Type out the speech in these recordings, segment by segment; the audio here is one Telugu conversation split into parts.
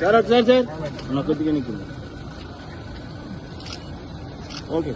సార్ ఒకసారి సార్ నా కొద్దిగా నీకు ఓకే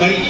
మరి ఈ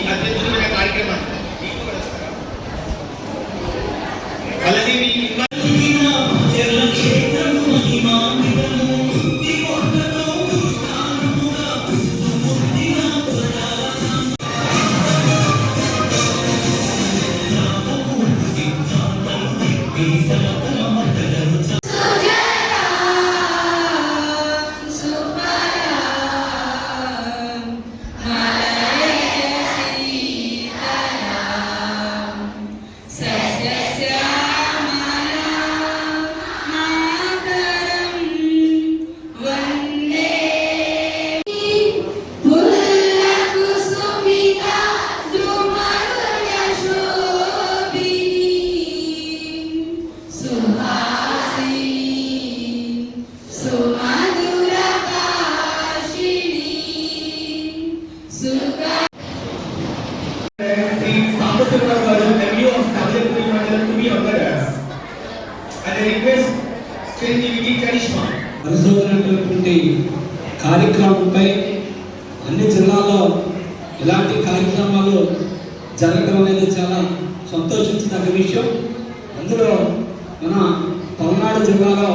కార్యక్రమంపై అన్ని జిల్లాల్లో ఇలాంటి కార్యక్రమాలు జరగడం అనేది చాలా సంతోషించదగ్గ విషయం. అందులో మన పల్నాడు జిల్లాలో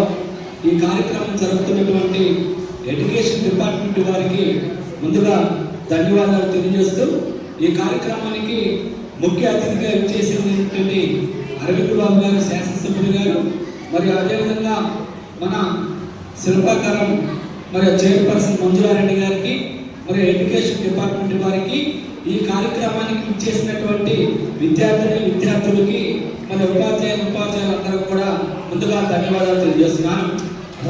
ఈ కార్యక్రమం జరుగుతున్నటువంటి ఎడ్యుకేషన్ డిపార్ట్మెంట్ వారికి ముందుగా ధన్యవాదాలు తెలియజేస్తూ ఈ కార్యక్రమానికి ముఖ్య అతిథిగా చేసినటువంటి అరవింద్ బాబు గారు శాసనసభ్యులు గారు మరియు అదేవిధంగా మన శిల్పాకారం మరి చైర్పర్సన్ మంజులారెడ్డి గారికి మరి ఎడ్యుకేషన్ డిపార్ట్మెంట్ వారికి ఈ కార్యక్రమానికి ఇచ్చేసినటువంటి విద్యార్థిని విద్యార్థులకి మన ఉపాధ్యాయులు ఉపాధ్యాయులందరూ కూడా ముందుగా ధన్యవాదాలు తెలియజేస్తున్నాను.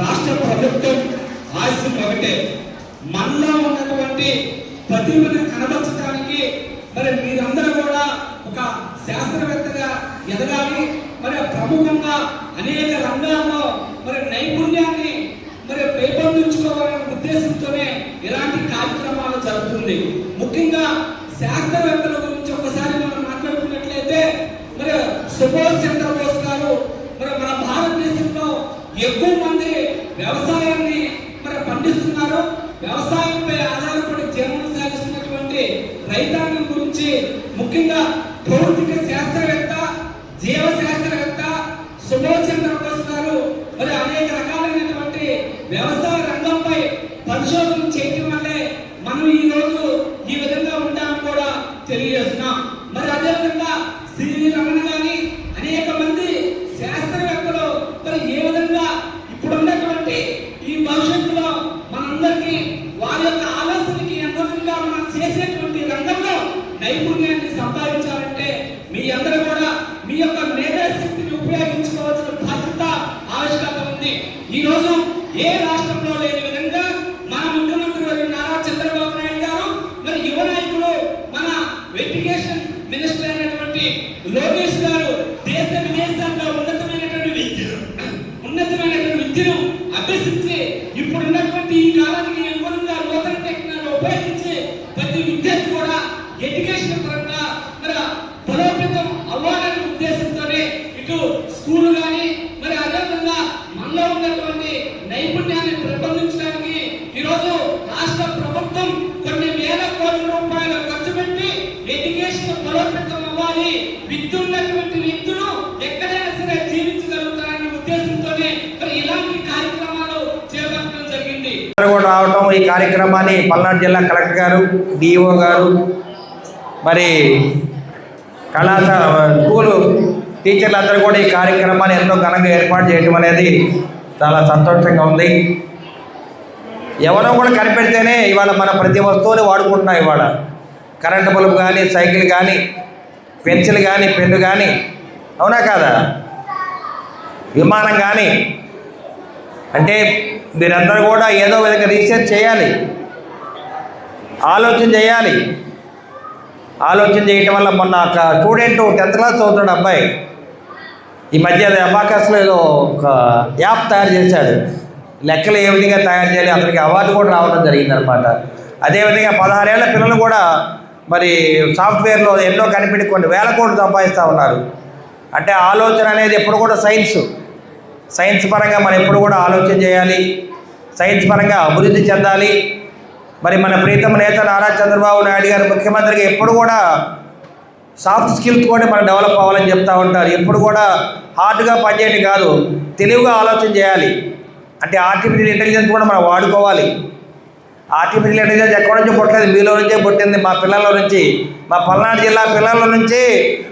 రాష్ట్ర ప్రభుత్వం ఆశయం ఒకటే మనలో ఉన్నటువంటి ప్రతిభను కనబరచడానికి మరి మీరందరూ కూడా ఒక శాస్త్రవేత్తగా ఎదగాలి. మరి ప్రముఖంగా అనేక రంగాల్లో మరి నైపుణ్యాన్ని ఉద్దేశంతోనే ఇలాంటి కార్యక్రమాలు జరుగుతుంది. ముఖ్యంగా శాస్త్రవేత్తల గురించి ఒకసారి మనం మాట్లాడుకున్నట్లయితే మరి సుభాష్ చంద్రబోస్ గారు మరి మన భారతదేశంలో ఎక్కువ మంది వ్యవసాయాన్ని మరి పండిస్తున్నారు. వ్యవసాయంపై ఆధారపడి జీవనం సాగిస్తున్నటువంటి రైతాంగం గురించి ముఖ్యంగా భౌతిక శాస్త్రవేత్త జీవశాస్త్ర శాస్త్రవేత్త సుభాష్ చంద్రబోస్ గారు మరి అనేక రకాలైనటువంటి వ్యవసాయ రంగంపై పరిశోధన చేయటం వల్లే మనం ఈ రోజు ఈ విధంగా ఉంటామని కూడా తెలియజేస్తున్నాం మరి అదే విధంగా సిరి రమణ గాని అనేక మంది శాస్త్రవేత్తలు మరి ఏ విధంగా ఇప్పుడు ఉన్నటువంటి ఈ భవిష్యత్తులో మనందరికీ వారి యొక్క ఆలోచనకి అనుగుణంగా మనం చేసేటువంటి రంగంలో నైపుణ్యాన్ని సంపాదించాలంటే మీ అందరూ కూడా మీ యొక్క మేధాశక్తిని ఉపయోగించుకోవాల్సిన బాధ్యత ఆవశ్యకత ఉంది ఈ రోజు ఏ రాష్ట్రంలో లేని విధంగా మన ముఖ్యమంత్రి వర్యులు నారా చంద్రబాబు నాయుడు గారు మరి యువ నాయకులు మన ఎడ్యుకేషన్ మినిస్టర్ అయినటువంటి లోకేష్ గారు దేశ విదేశాల్లో ఉన్నతమైనటువంటి విద్యను ఉన్నతమైనటువంటి విద్యను అభ్యసించి ఇప్పుడు ఉన్నటువంటి ఈ కాలానికి అనుగుణంగా నూతన టెక్నాలజీ ఉపయోగించి ప్రతి విద్యార్థి కూడా ఎడ్యుకేషన్ పరంగా మరి బలోపేతం అవ్వాలనే ఉద్దేశంతోనే ఇటు స్కూల్ కానీ మరి అదేవిధంగా మనలో ఉన్నటువంటి నైపుణ్యాన్ని పెంపొందించడానికి ఈరోజు రాష్ట్ర ప్రభుత్వం కొన్ని వేల కోట్ల రూపాయలు ఖర్చు పెట్టి ఎడ్యుకేషన్ బలోపేతం అవ్వాలి. విద్య ఉన్నటువంటి వ్యక్తులు ఎక్కడైనా సరే జీవించగలుగుతారనే ఉద్దేశంతోనే మరి ఇలాంటి కార్యక్రమాలు చేపట్టడం జరిగింది. అందరూ రావటం ఈ కార్యక్రమాన్ని పల్నాడు జిల్లా కలెక్టర్ గారు డిఓ గారు మరి కళాశాల స్కూలు టీచర్లు అందరూ కూడా ఈ కార్యక్రమాన్ని ఎంతో ఘనంగా ఏర్పాటు చేయడం అనేది చాలా సంతోషంగా ఉంది. ఎవరో కూడా కనిపెడితేనే ఇవాళ మన ప్రతి వస్తువుని వాడుకుంటున్నాం ఇవాళ. కరెంటు బల్బు కానీ సైకిల్ కానీ పెన్సిల్ కానీ పెన్ను కానీ అవునా కాదా? విమానం కానీ అంటే మీరందరూ కూడా ఏదో విధంగా రీసెర్చ్ చేయాలి. ఆలోచన చేయాలి. ఆలోచన చేయటం వల్ల మొన్న ఒక స్టూడెంట్ టెన్త్ క్లాస్ చదువుతున్నాడు అబ్బాయి ఈ మధ్య అబాకాస్లో ఏదో ఒక యాప్ తయారు చేశాడు. లెక్కలు ఏ విధంగా తయారు చేయాలి అతనికి అవార్డు కూడా రావడం జరిగిందనమాట అదేవిధంగా పదహారేళ్ళ పిల్లలు కూడా మరి సాఫ్ట్వేర్లో ఎన్నో కనిపెట్టి కొన్ని వేల కోట్లు సంపాదిస్తూ ఉన్నారు. అంటే ఆలోచన అనేది ఎప్పుడు కూడా సైన్స్. సైన్స్ పరంగా మనం ఎప్పుడు కూడా ఆలోచన చేయాలి. సైన్స్ పరంగా అభివృద్ధి చెందాలి. మరి మన ప్రీతమ నేత నారా చంద్రబాబు నాయుడు గారు ముఖ్యమంత్రికి ఎప్పుడు కూడా సాఫ్ట్ స్కిల్స్ కూడా మనం డెవలప్ అవ్వాలని చెప్తా ఉంటారు. ఎప్పుడు కూడా హార్డ్గా పనిచేయడం కాదు తెలివిగా ఆలోచన చేయాలి. అంటే ఆర్టిఫిషియల్ ఇంటెలిజెన్స్ కూడా మనం వాడుకోవాలి. ఆర్టిఫిషియల్ ఇంటెలిజెన్స్ ఎక్కడి నుంచి పుట్టలేదు. మీలో నుంచే పుట్టింది మా పిల్లల నుంచి. మా పల్నాడు జిల్లా పిల్లల నుంచి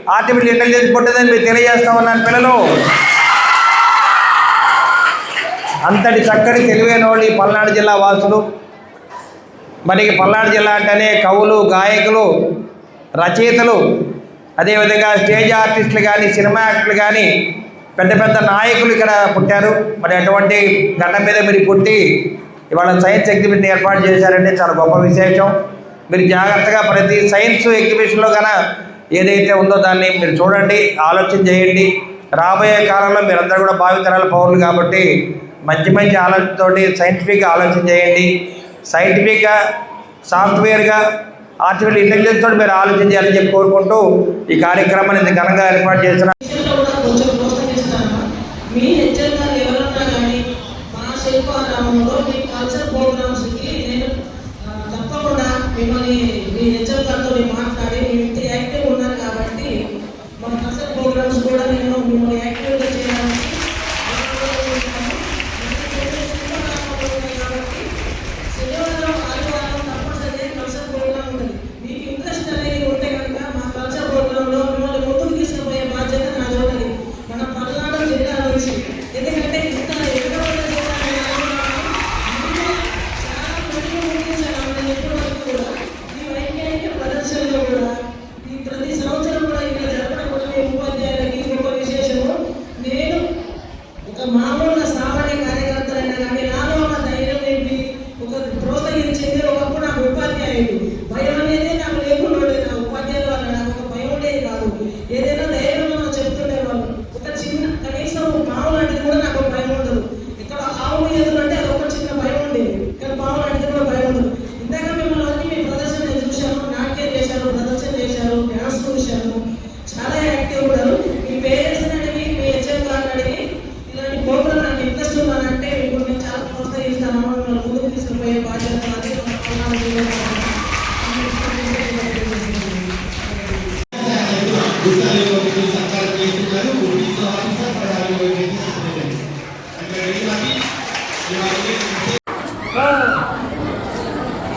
ఆర్టిఫిషియల్ ఇంటెలిజెన్స్ పుట్టిందని మీరు తెలియజేస్తా ఉన్నాను పిల్లలు. అంతటి చక్కటి తెలివైన వాళ్ళు ఈ పల్నాడు జిల్లా వాసులు. మరి పల్నాడు జిల్లా అంటేనే కవులు గాయకులు రచయితలు అదేవిధంగా స్టేజ్ ఆర్టిస్టులు కానీ సినిమా యాక్టర్లు కానీ పెద్ద పెద్ద నాయకులు ఇక్కడ పుట్టారు. మరి అటువంటి గడ్డ మీద మీరు పుట్టి ఇవాళ సైన్స్ ఎగ్జిబిషన్ ఏర్పాటు చేశారంటే చాలా గొప్ప విశేషం. మీరు జాగ్రత్తగా ప్రతి సైన్స్ ఎగ్జిబిషన్లో కన ఏదైతే ఉందో దాన్ని మీరు చూడండి ఆలోచన చేయండి. రాబోయే కాలంలో మీరందరూ కూడా భావితరాల పౌరులు కాబట్టి మంచి మంచి ఆలోచనతోటి సైంటిఫిక్గా ఆలోచన చేయండి. సైంటిఫిక్గా సాఫ్ట్వేర్గా ఆర్టిఫిషియల్ ఇంటెలిజెన్స్ తోటి మీరు ఆలోచన చేయాలని చెప్పి కోరుకుంటూ ఈ కార్యక్రమాన్ని ఘనంగా ఏర్పాటు చేసిన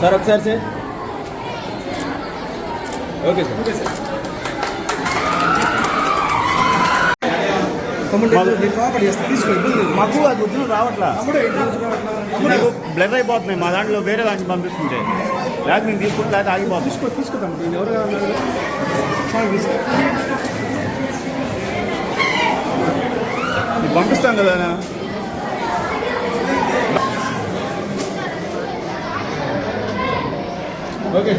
సార్ ఒకసారి sir. Okay sir. Okay sir. మాకు అది వద్దు రావట్లా. బ్లర్ అయిపోతున్నాయి. మా దాంట్లో వేరే దానికి పంపిస్తుంటే. లేకపోతే నేను తీసుకుంటే లేకపోతే ఆగిపోతుంది. తీసుకో తీసుకుంటాం ఎవరు పంపిస్తాం కదా okay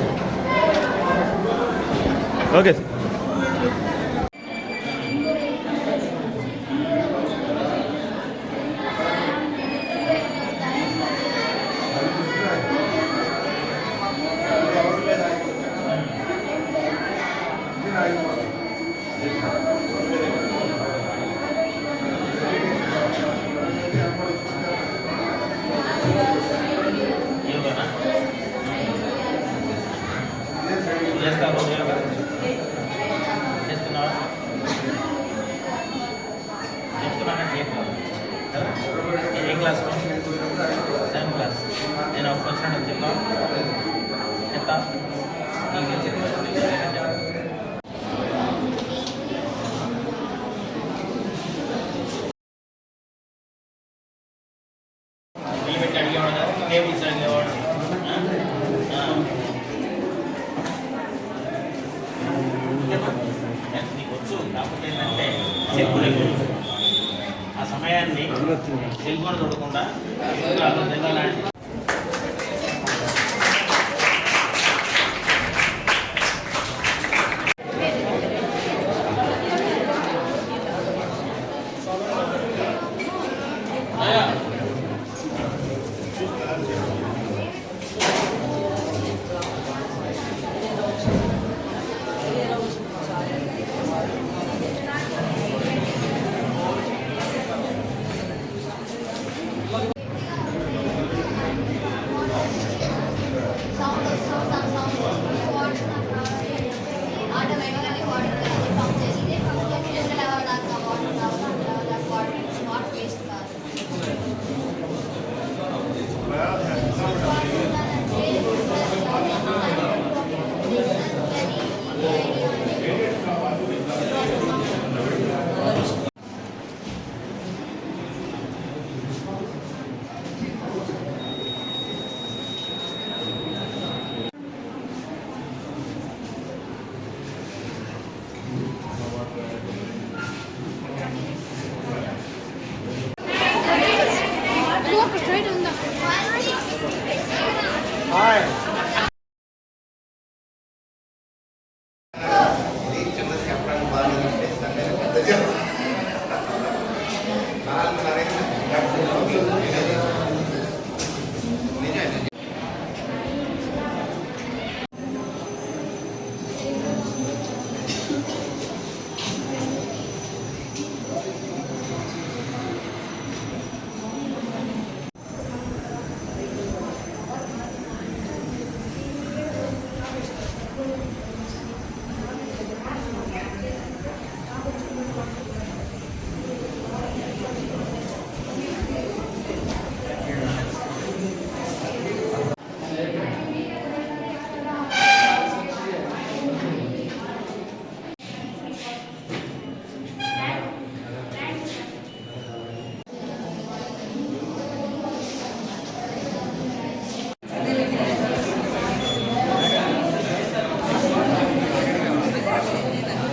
okay sir